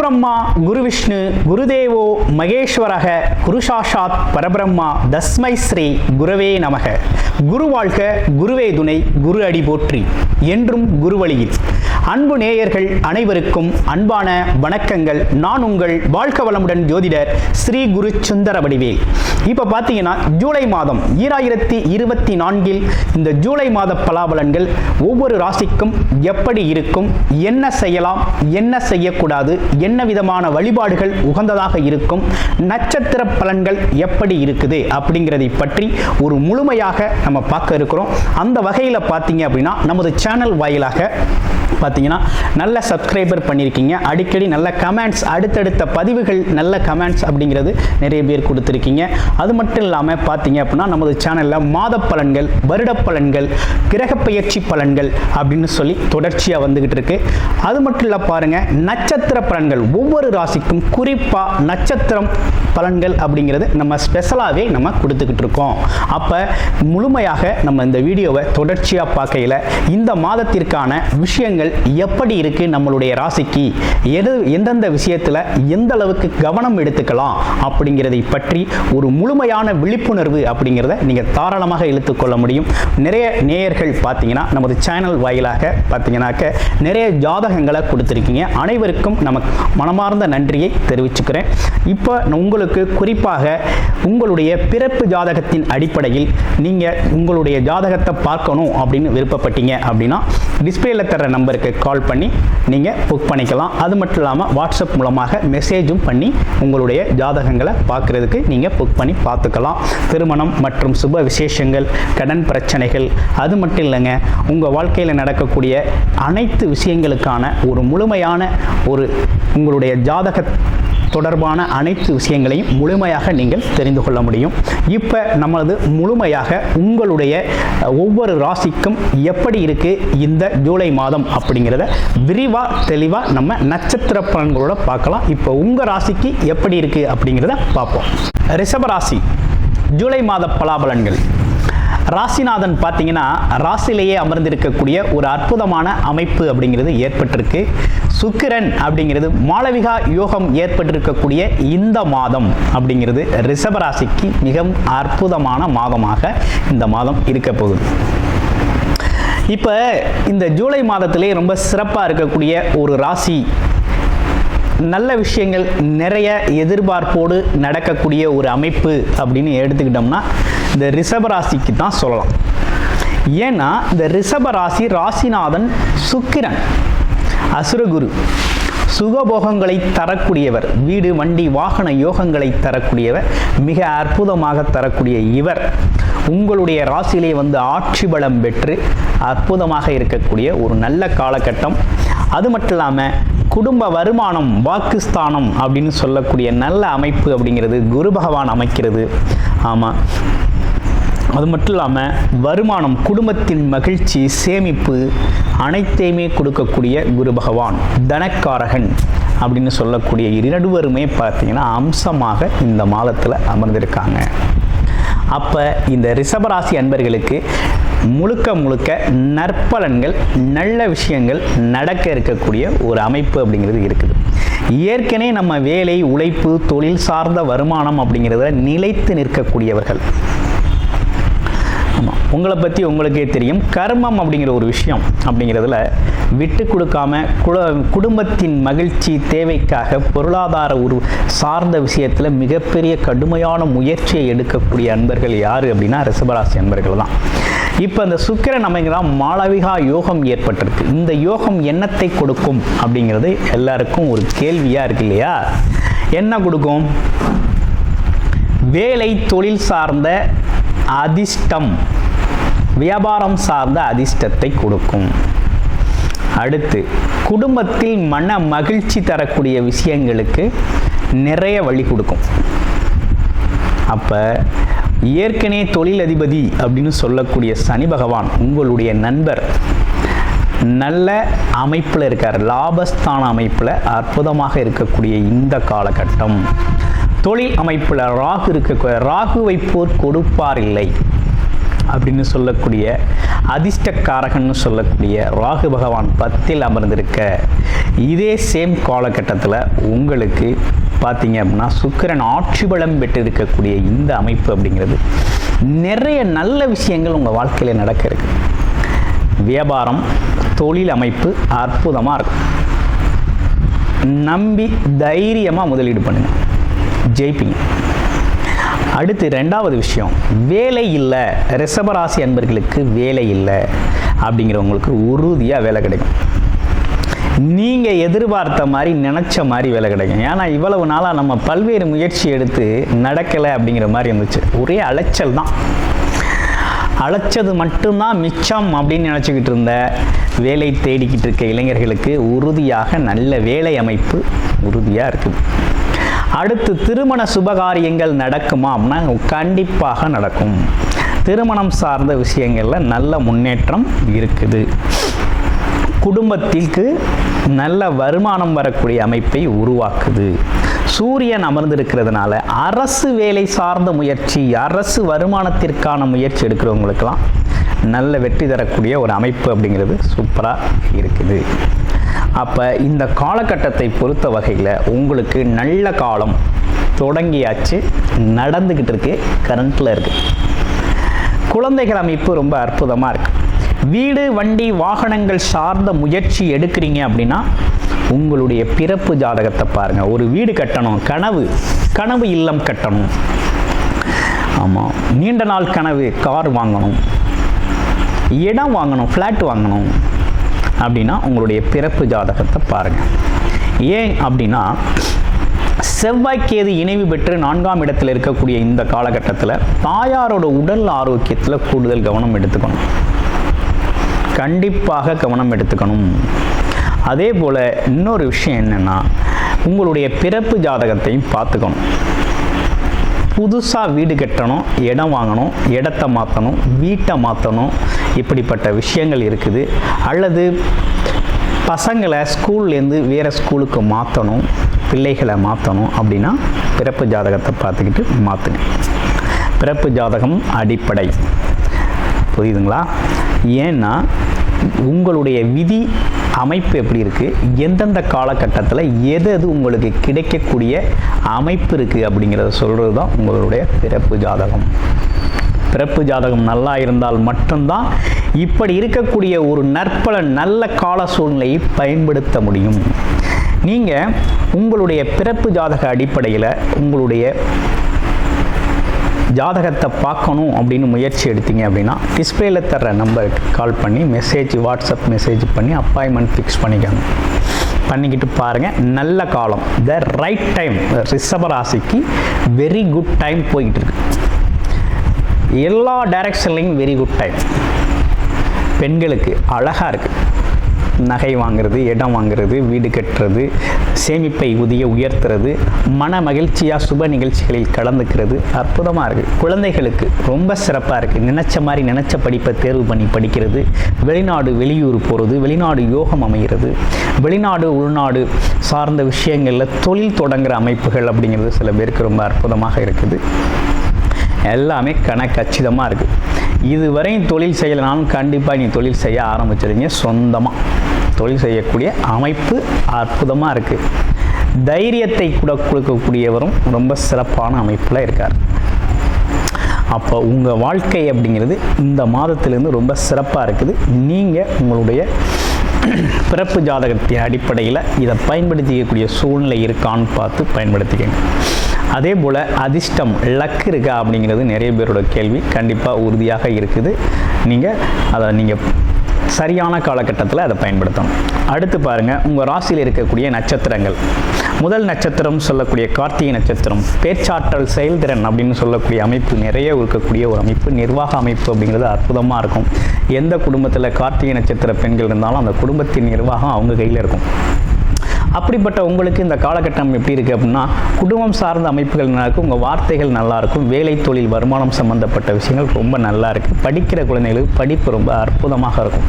பிரம்மா குரு விஷ்ணு குருதேவோ மகேஸ்வரக குரு சாஷாத் பரபிரம்மா தஸ்மை ஸ்ரீ குருவே நமக. குரு வாழ்க குருவே துணை குரு அடி போற்றி. என்றும் குருவழியில். அன்பு நேயர்கள் அனைவருக்கும் அன்பான வணக்கங்கள். நான் உங்கள் வாழ்க வளமுடன் ஜோதிடர் ஸ்ரீ குரு சுந்தர வடிவேல். இப்போ பார்த்தீங்கன்னா ஜூலை மாதம் ஈராயிரத்தி இருபத்தி நான்கில் இந்த ஜூலை மாத பலாபலன்கள் ஒவ்வொரு ராசிக்கும் எப்படி இருக்கும் என்ன செய்யலாம் என்ன செய்யக்கூடாது என்ன விதமான வழிபாடுகள் உகந்ததாக இருக்கும் நட்சத்திர பலன்கள் எப்படி இருக்குது அப்படிங்கிறதை பற்றி ஒரு முழுமையாக நம்ம பார்க்க இருக்கிறோம். அந்த வகையில் பார்த்தீங்க அப்படின்னா நமது சேனல் வாயிலாக பார்த்தீங்கன்னா நல்ல சப்ஸ்கிரைபர் பண்ணியிருக்கீங்க அடிக்கடி நல்ல கமெண்ட்ஸ் அடுத்தடுத்த பதிவுகள் நல்ல கமெண்ட்ஸ் அப்படிங்கிறது நிறைய பேர் கொடுத்துருக்கீங்க. அது மட்டும் இல்லாமல் பார்த்தீங்க அப்படின்னா நமது சேனலில் மாத பலன்கள் வருட பலன்கள் கிரக பயிற்சி பலன்கள் அப்படின்னு சொல்லி தொடர்ச்சியாக வந்துக்கிட்டு இருக்கு. அது மட்டும் இல்லை பாருங்கள் நட்சத்திர பலன்கள் ஒவ்வொரு ராசிக்கும் குறிப்பாக நட்சத்திரம் பலன்கள் அப்படிங்கிறது நம்ம ஸ்பெஷலாகவே நம்ம கொடுத்துக்கிட்டு இருக்கோம். அப்போ முழுமையாக நம்ம இந்த வீடியோவை தொடர்ச்சியாக பார்க்கையில் இந்த மாதத்திற்கான விஷயங்கள் எப்படி இருக்கு நம்மளுடைய ராசிக்கு? எது எந்தெந்த விஷயத்தில் எந்த அளவுக்கு கவனம் எடுத்துக்கலாம் அப்படிங்கிறதை பற்றி ஒரு முழுமையான விழிப்புணர்வு அப்படிங்கிறத நீங்கள் தாராளமாக இழுத்துக்கொள்ள முடியும். நிறைய நேயர்கள் பார்த்தீங்கன்னா நமது சேனல் வாயிலாக பார்த்தீங்கன்னாக்க நிறைய ஜாதகங்களை கொடுத்துருக்கீங்க. அனைவருக்கும் நமக்கு மனமார்ந்த நன்றியை தெரிவிச்சுக்கிறேன். இப்போ உங்களுக்கு குறிப்பாக உங்களுடைய பிறப்பு ஜாதகத்தின் அடிப்படையில் நீங்கள் உங்களுடைய ஜாதகத்தை பார்க்கணும் அப்படின்னு விருப்பப்பட்டீங்க அப்படின்னா டிஸ்பிளேல தர நம்பருக்கு கால் பண்ணி நீங்கள் புக் பண்ணிக்கலாம். அது மட்டும் இல்லாமல் வாட்ஸ்அப் மூலமாக மெசேஜும் பண்ணி உங்களுடைய ஜாதகங்களை பார்க்குறதுக்கு நீங்கள் புக் பண்ணி பார்த்துக்கலாம். திருமணம் மற்றும் சுப விசேஷங்கள் கடன் பிரச்சனைகள் அது மட்டும் இல்லைங்க உங்கள் வாழ்க்கையில் நடக்கக்கூடிய அனைத்து விஷயங்களுக்கான ஒரு முழுமையான ஒரு உங்களுடைய ஜாதக தொடர்பான அனைத்து விஷயங்களையும் முழுமையாக நீங்கள் தெரிந்து கொள்ள முடியும். இப்போ நம்மளது முழுமையாக உங்களுடைய ஒவ்வொரு ராசிக்கும் எப்படி இருக்குது இந்த ஜூலை மாதம் அப்படிங்கிறத விரிவாக தெளிவாக நம்ம நட்சத்திர பலன்களோட பார்க்கலாம். இப்போ உங்கள் ராசிக்கு எப்படி இருக்குது அப்படிங்கிறத பார்ப்போம். ரிஷப ராசி ஜூலை மாத பலாபலன்கள். ராசிநாதன் பார்த்தீங்கன்னா ராசிலேயே அமர்ந்திருக்கக்கூடிய ஒரு அற்புதமான அமைப்பு அப்படிங்கிறது ஏற்பட்டிருக்கு. சுக்கிரன் அப்படிங்கிறது மாளவிகா யோகம் ஏற்பட்டிருக்கக்கூடிய இந்த மாதம் அப்படிங்கிறது ரிஷபராசிக்கு மிகவும் அற்புதமான மாதமாக இந்த மாதம் இருக்க போகுது. இப்போ இந்த ஜூலை மாதத்திலே ரொம்ப சிறப்பாக இருக்கக்கூடிய ஒரு ராசி நல்ல விஷயங்கள் நிறைய எதிர்பார்ப்போடு நடக்கக்கூடிய ஒரு அமைப்பு அப்படின்னு எடுத்துக்கிட்டோம்னா இந்த ரிஷப ராசிக்கு தான் சொல்லலாம். ஏன்னா இந்த ரிஷப ராசி ராசிநாதன் சுக்கிரன் அசுரகுரு சுகபோகங்களை தரக்கூடியவர் வீடு வண்டி வாகன யோகங்களை தரக்கூடியவர் மிக அற்புதமாக தரக்கூடிய இவர் உங்களுடைய ராசியிலே வந்து ஆட்சி பலம் பெற்று அற்புதமாக இருக்கக்கூடிய ஒரு நல்ல காலகட்டம். அது மட்டும் இல்லாமல் குடும்ப வருமானம் வாக்குஸ்தானம் அப்படின்னு சொல்லக்கூடிய நல்ல அமைப்பு அப்படிங்கிறது குரு பகவான் அமைக்கிறது. ஆமாம் அது மட்டும் இல்லாமல் வருமானம் குடும்பத்தின் மகிழ்ச்சி சேமிப்பு அனைத்தையுமே கொடுக்கக்கூடிய குரு பகவான் தனக்காரகன் அப்படின்னு சொல்லக்கூடிய இரண்டுவருமே பார்த்தீங்கன்னா அம்சமாக இந்த மாதத்தில் அமர்ந்திருக்காங்க. அப்போ இந்த ரிஷபராசி அன்பர்களுக்கு முழுக்க முழுக்க நற்பலன்கள் நல்ல விஷயங்கள் நடக்க இருக்கக்கூடிய ஒரு அமைப்பு அப்படிங்கிறது இருக்குது. ஏற்கனவே நம்ம வேலை உழைப்பு தொழில் சார்ந்த வருமானம் அப்படிங்கிறத நிலைத்து நிற்கக்கூடியவர்கள். உங்களை பற்றி உங்களுக்கே தெரியும். கர்மம் அப்படிங்கிற ஒரு விஷயம் அப்படிங்கிறதுல விட்டு கொடுக்காம குடும்பத்தின் மகிழ்ச்சி தேவைக்காக பொருளாதார உரு சார்ந்த விஷயத்தில் மிகப்பெரிய கடுமையான முயற்சியை எடுக்கக்கூடிய அன்பர்கள் யார் அப்படின்னா ரிஷபராசி அன்பர்கள் தான். இப்போ இந்த சுக்கிரன் அமைங்கதான் மாளவிகா யோகம் ஏற்பட்டிருக்கு. இந்த யோகம் என்னத்தை கொடுக்கும் அப்படிங்கிறது எல்லாருக்கும் ஒரு கேள்வியாக இருக்கு இல்லையா? என்ன கொடுக்கும்? வேலை தொழில் சார்ந்த அதிர்ஷ்டம். வியாபாரம் சார்ந்த அதிர்ஷ்டத்தை கொடுக்கும். அடுத்து குடும்பத்தில் மன மகிழ்ச்சி தரக்கூடிய விஷயங்களுக்கு நிறைய வழி கொடுக்கும். அப்போ ஏற்கனவே தொழிலதிபதி அப்படின்னு சொல்லக்கூடிய சனி பகவான் உங்களுடைய நண்பர். நல்ல அமைப்பில் இருக்கார். லாபஸ்தான அமைப்பில் அற்புதமாக இருக்கக்கூடிய இந்த காலகட்டம். தொழில் அமைப்பில் ராகு இருக்க ராகுவை போர் கொடுப்பார் இல்லை. அப்படின்னு சொல்லக்கூடிய அதிர்ஷ்டக்காரகன்னு சொல்லக்கூடிய ராகு பகவான் பத்தில் அமர்ந்திருக்க இதே சேம் காலகட்டத்தில் உங்களுக்கு பார்த்தீங்க அப்படின்னா சுக்கிரன் ஆட்சி பலம் பெற்று இருக்கக்கூடிய இந்த அமைப்பு அப்படிங்கிறது நிறைய நல்ல விஷயங்கள் உங்கள் வாழ்க்கையில் நடக்க இருக்கு. வியாபாரம் தொழில் அமைப்பு அற்புதமாக இருக்கும். நம்பி தைரியமாக முதலீடு பண்ணுங்க. ஜெயிப்பீங்க. அடுத்து ரெண்டாவது விஷயம். வேலை இல்லை. ரிஷபராசி அன்பர்களுக்கு வேலை இல்லை. அப்படிங்கிறவங்களுக்கு உறுதியாக வேலை கிடைக்கும். நீங்கள் எதிர்பார்த்த மாதிரி நினச்ச மாதிரி வேலை கிடைக்கும். ஏன்னா இவ்வளவு நாளாக நம்ம பல்வேறு முயற்சி எடுத்து நடக்கலை அப்படிங்கிற மாதிரி இருந்துச்சு. ஒரே அலைச்சல் தான். அழைச்சது மட்டும்தான் மிச்சம் அப்படின்னு நினச்சிக்கிட்டு இருந்த வேலை தேடிக்கிட்டு இருக்க இளைஞர்களுக்கு உறுதியாக நல்ல வேலை அமைப்பு உறுதியாக இருக்குது. அடுத்து திருமண சுபகாரியங்கள் நடக்குமா அப்படின்னா கண்டிப்பாக நடக்கும். திருமணம் சார்ந்த விஷயங்களில் நல்ல முன்னேற்றம் இருக்குது. குடும்பத்திற்கு நல்ல வருமானம் வரக்கூடிய அமைப்பை உருவாக்குது. சூரியன் அமர்ந்திருக்கிறதுனால அரசு வேலை சார்ந்த முயற்சி அரசு வருமானத்திற்கான முயற்சி எடுக்கிறவங்களுக்கெல்லாம் நல்ல வெற்றி தரக்கூடிய ஒரு அமைப்பு அப்படிங்கிறது சூப்பராக இருக்குது. அப்போ இந்த காலகட்டத்தை பொறுத்த வகையில் உங்களுக்கு நல்ல காலம் தொடங்கியாச்சு நடந்துக்கிட்டு இருக்கு கரண்ட்டில் இருக்குது குழந்தைகள் அமைப்பு ரொம்ப அற்புதமாக இருக்குது வீடு வண்டி வாகனங்கள் சார்ந்த முயற்சி எடுக்கிறீங்க அப்படின்னா உங்களுடைய பிறப்பு ஜாதகத்தை பாருங்கள் ஒரு வீடு கட்டணும் கனவு கனவு இல்லம் கட்டணும். ஆமாம் நீண்ட நாள் கனவு கார் வாங்கணும். இடம் வாங்கணும் ஃப்ளாட் வாங்கணும். அப்படின்னா உங்களுடைய பிறப்பு ஜாதகத்தை பாருங்கள் ஏன் அப்படின்னா செவ்வாய்க்கேது இணைவு பெற்று நான்காம் இடத்தில் இருக்கக்கூடிய இந்த காலகட்டத்தில் தாயாரோட உடல் ஆரோக்கியத்தில் கூடுதல் கவனம் எடுத்துக்கணும். கண்டிப்பாக கவனம் எடுத்துக்கணும். அதே போல் இன்னொரு விஷயம் என்னென்னா உங்களுடைய பிறப்பு ஜாதகத்தையும் பார்த்துக்கணும். புதுசாக வீடு கட்டணும் இடம் வாங்கணும் இடத்த மாற்றணும் வீட்டை மாற்றணும் இப்படிப்பட்ட விஷயங்கள் இருக்குது. அல்லது பசங்களை ஸ்கூல்லேருந்து வேறு ஸ்கூலுக்கு மாற்றணும் பிள்ளைகளை மாற்றணும் அப்படின்னா பிறப்பு ஜாதகத்தை பார்த்துக்கிட்டு மாற்றுங்க பிறப்பு ஜாதகம் அடிப்படை. புரியுதுங்களா? ஏன்னா உங்களுடைய விதி அமைப்பு எப்படி இருக்குது எந்தெந்த காலகட்டத்தில் எது எது உங்களுக்கு கிடைக்கக்கூடிய அமைப்பு இருக்குது அப்படிங்கிறத சொல்கிறது தான் உங்களுடைய பிறப்பு ஜாதகம். பிறப்பு ஜாதகம் நல்லா இருந்தால் மட்டும்தான் இப்படி இருக்கக்கூடிய ஒரு நற்பல நல்ல கால சூழ்நிலையை பயன்படுத்த முடியும். நீங்கள் உங்களுடைய பிறப்பு ஜாதக அடிப்படையில் உங்களுடைய ஜாதகத்தை பார்க்கணும் அப்படின்னு முயற்சி எடுத்தீங்க அப்படின்னா டிஸ்பிளேல தர்ற நம்பருக்கு கால் பண்ணி மெசேஜ் வாட்ஸ்அப் மெசேஜ் பண்ணி அப்பாயின்மெண்ட் ஃபிக்ஸ் பண்ணிக்கோங்க. பண்ணிக்கிட்டு பாருங்கள் நல்ல காலம். த ரைட் டைம் ரிஷபராசிக்கு வெரி குட் டைம் போய்கிட்டு இருக்கு எல்லா டைரக்ஷன்லேயும் வெரி குட் டைம் பெண்களுக்கு அழகாக இருக்குது நகை வாங்குறது இடம் வாங்குறது வீடு கட்டுறது சேமிப்பை உதிய உயர்த்துறது மன மகிழ்ச்சியாக சுப நிகழ்ச்சிகளில் கலந்துக்கிறது. அற்புதமாக இருக்குது குழந்தைகளுக்கு ரொம்ப சிறப்பாக இருக்குது நினச்ச மாதிரி நினச்ச படிப்பை தேர்வு பண்ணி படிக்கிறது. வெளிநாடு வெளியூர் போகிறது வெளிநாடு யோகம் அமைகிறது வெளிநாடு உள்நாடு சார்ந்த விஷயங்களில் தொழில் தொடங்குகிற அமைப்புகள் அப்படிங்கிறது சில பேருக்கு ரொம்ப அற்புதமாக இருக்குது. எல்லாமே கணக்கச்சிதமாக இருக்குது இதுவரையும் தொழில் செய்யலைனாலும் கண்டிப்பாக நீ தொழில் செய்ய ஆரம்பிச்சிருங்க. சொந்தமாக தொழில் செய்யக்கூடிய அமைப்பு அற்புதமாக இருக்குது தைரியத்தை கூட கொடுக்கக்கூடியவரும் ரொம்ப சிறப்பான அமைப்பில் இருக்கார். அப்போ உங்கள் வாழ்க்கை அப்படிங்கிறது இந்த மாதத்திலேருந்து ரொம்ப சிறப்பாக இருக்குது. நீங்கள் உங்களுடைய பிறப்பு ஜாதகத்தின் அடிப்படையில் இதை பயன்படுத்திக்கக்கூடிய சூழ்நிலை இருக்கான்னு பார்த்து பயன்படுத்திக்கங்க. அதே போல் அதிர்ஷ்டம் லக் இருக்கா அப்படிங்கிறது நிறைய பேரோட கேள்வி கண்டிப்பாக உறுதியாக இருக்குது. நீங்கள் அதை நீங்கள் சரியான காலகட்டத்தில் அதை பயன்படுத்தணும். அடுத்து பாருங்கள் உங்கள் ராசியில் இருக்கக்கூடிய நட்சத்திரங்கள். முதல் நட்சத்திரம் சொல்லக்கூடிய கார்த்திகை நட்சத்திரம் பேச்சாற்றல் செயல்திறன் அப்படின்னு சொல்லக்கூடிய அமைப்பு நிறைய இருக்கக்கூடிய ஒரு அமைப்பு நிர்வாக அமைப்பு அப்படிங்கிறது அற்புதமாக இருக்கும். எந்த குடும்பத்தில் கார்த்திகை நட்சத்திர பெண்கள் இருந்தாலும் அந்த குடும்பத்தின் நிர்வாகம் அவங்க கையில் இருக்கும். அப்படிப்பட்ட உங்களுக்கு இந்த காலகட்டம் எப்படி இருக்குது அப்படின்னா குடும்பம் சார்ந்த அமைப்புகள் நல்லாயிருக்கும் உங்கள் வார்த்தைகள் நல்லாயிருக்கும் வேலை தொழில் வருமானம் சம்மந்தப்பட்ட விஷயங்கள் ரொம்ப நல்லா இருக்குது படிக்கிற குழந்தைகளுக்கு படிப்பு ரொம்ப அற்புதமாக இருக்கும்.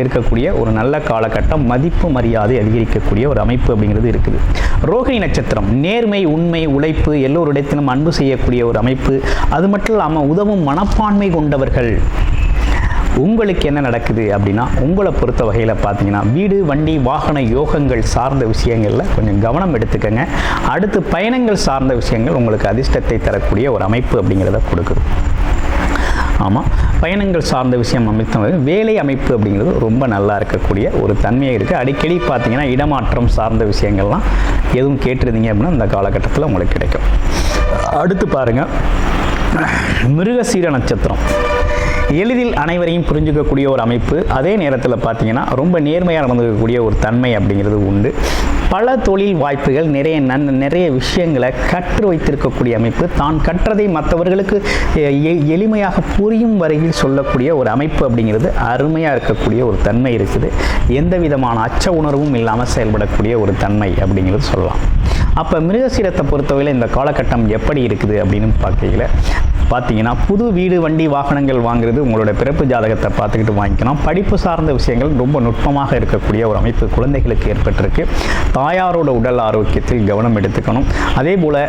இருக்கக்கூடிய ஒரு நல்ல காலகட்டம் மதிப்பு மரியாதை அதிகரிக்கக்கூடிய ஒரு அமைப்பு அப்படிங்கிறது இருக்குது. ரோகிணி நட்சத்திரம் நேர்மை உண்மை உழைப்பு எல்லோரிடத்திலும் அன்பு செய்யக்கூடிய ஒரு அமைப்பு. அது மட்டும் இல்லாமல் உதவும் மனப்பான்மை கொண்டவர்கள். உங்களுக்கு என்ன நடக்குது அப்படின்னா உங்களை பொறுத்த வகையில் பார்த்தீங்கன்னா வீடு வண்டி வாகன யோகங்கள் சார்ந்த விஷயங்களில் கொஞ்சம் கவனம் எடுத்துக்கங்க. அடுத்து பயணங்கள் சார்ந்த விஷயங்கள் உங்களுக்கு அதிர்ஷ்டத்தை தரக்கூடிய ஒரு அமைப்பு அப்படிங்கிறத கொடுக்குது. ஆமாம் பயணங்கள் சார்ந்த விஷயம் அமைத்த வேலை அமைப்பு அப்படிங்கிறது ரொம்ப நல்லா இருக்கக்கூடிய ஒரு தன்மையாக இருக்குது அடிக்கடி பார்த்தீங்கன்னா இடமாற்றம் சார்ந்த விஷயங்கள்லாம் எதுவும் கேட்டிருந்தீங்க அப்படின்னா இந்த காலகட்டத்தில் உங்களுக்கு கிடைக்கும். அடுத்து பாருங்கள் மிருகசீர நட்சத்திரம். எளிதில் அனைவரையும் புரிஞ்சுக்கக்கூடிய ஒரு அமைப்பு அதே நேரத்தில் பார்த்தீங்கன்னா ரொம்ப நேர்மையாக நடந்துக்கக்கூடிய ஒரு தன்மை அப்படிங்கிறது உண்டு. பல தொழில் வாய்ப்புகள் நிறைய நன் நிறைய விஷயங்களை கற்று வைத்திருக்கக்கூடிய அமைப்பு. தான் கற்றதை மற்றவர்களுக்கு எ- எளிமையாக புரியும் வரையில் சொல்லக்கூடிய ஒரு அமைப்பு அப்படிங்கிறது அருமையாக இருக்கக்கூடிய ஒரு தன்மை இருக்குது. எந்த விதமான அச்ச உணர்வும் இல்லாமல் செயல்படக்கூடிய ஒரு தன்மை அப்படிங்கிறது சொல்லலாம். அப்போ மிருகசீரத்தை பொறுத்தவரையில் இந்த காலகட்டம் எப்படி இருக்குது அப்படின்னு பார்க்கையில் பார்த்தீங்கன்னா புது வீடு வண்டி வாகனங்கள் வாங்குறது உங்களோட பிறப்பு ஜாதகத்தை பார்த்துக்கிட்டு வாங்கிக்கணும். படிப்பு சார்ந்த விஷயங்கள் ரொம்ப நுட்பமாக இருக்கக்கூடிய ஒரு அமைப்பு குழந்தைகளுக்கு ஏற்பட்டிருக்கு. தாயாரோட உடல் ஆரோக்கியத்தில் கவனம் எடுத்துக்கணும். அதே போல்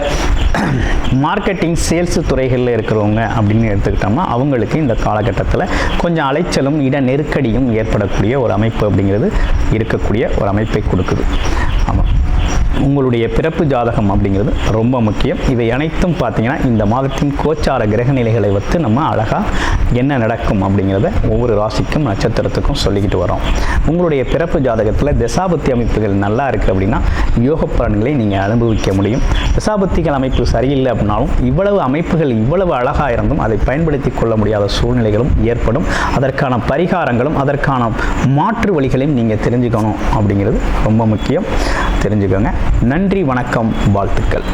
மார்க்கெட்டிங் சேல்ஸ் துறைகளில் இருக்கிறவங்க அப்படின்னு எடுத்துக்கிட்டோம்னா அவங்களுக்கு இந்த காலகட்டத்தில் கொஞ்சம் அலைச்சலும் இட நெருக்கடியும் ஏற்படக்கூடிய ஒரு அமைப்பு அப்படிங்கிறது இருக்கக்கூடிய ஒரு அமைப்பை கொடுக்குது. உங்களுடைய பிறப்பு ஜாதகம் அப்படிங்கிறது ரொம்ப முக்கியம். இவை அனைத்தும் பார்த்தீங்கன்னா இந்த மாதத்தின் கோச்சார கிரக நிலைகளை வைத்து நம்ம அழகாக என்ன நடக்கும் அப்படிங்கிறத ஒவ்வொரு ராசிக்கும் நட்சத்திரத்துக்கும் சொல்லிக்கிட்டு வரோம். உங்களுடைய பிறப்பு ஜாதகத்தில் தசாபத்தி அமைப்புகள் நல்லா இருக்குது அப்படின்னா யோக பலன்களை நீங்கள் அனுபவிக்க முடியும். தசாபத்திகள் அமைப்பு சரியில்லை அப்படின்னாலும் இவ்வளவு அமைப்புகள் இவ்வளவு அழகாக இருந்தும் அதை பயன்படுத்தி கொள்ள முடியாத சூழ்நிலைகளும் ஏற்படும். அதற்கான பரிகாரங்களும் அதற்கான மாற்று வழிகளையும் நீங்கள் தெரிஞ்சுக்கணும் அப்படிங்கிறது ரொம்ப முக்கியம். தெரிஞ்சுக்கோங்க. நன்றி வணக்கம் வாழ்த்துக்கள்.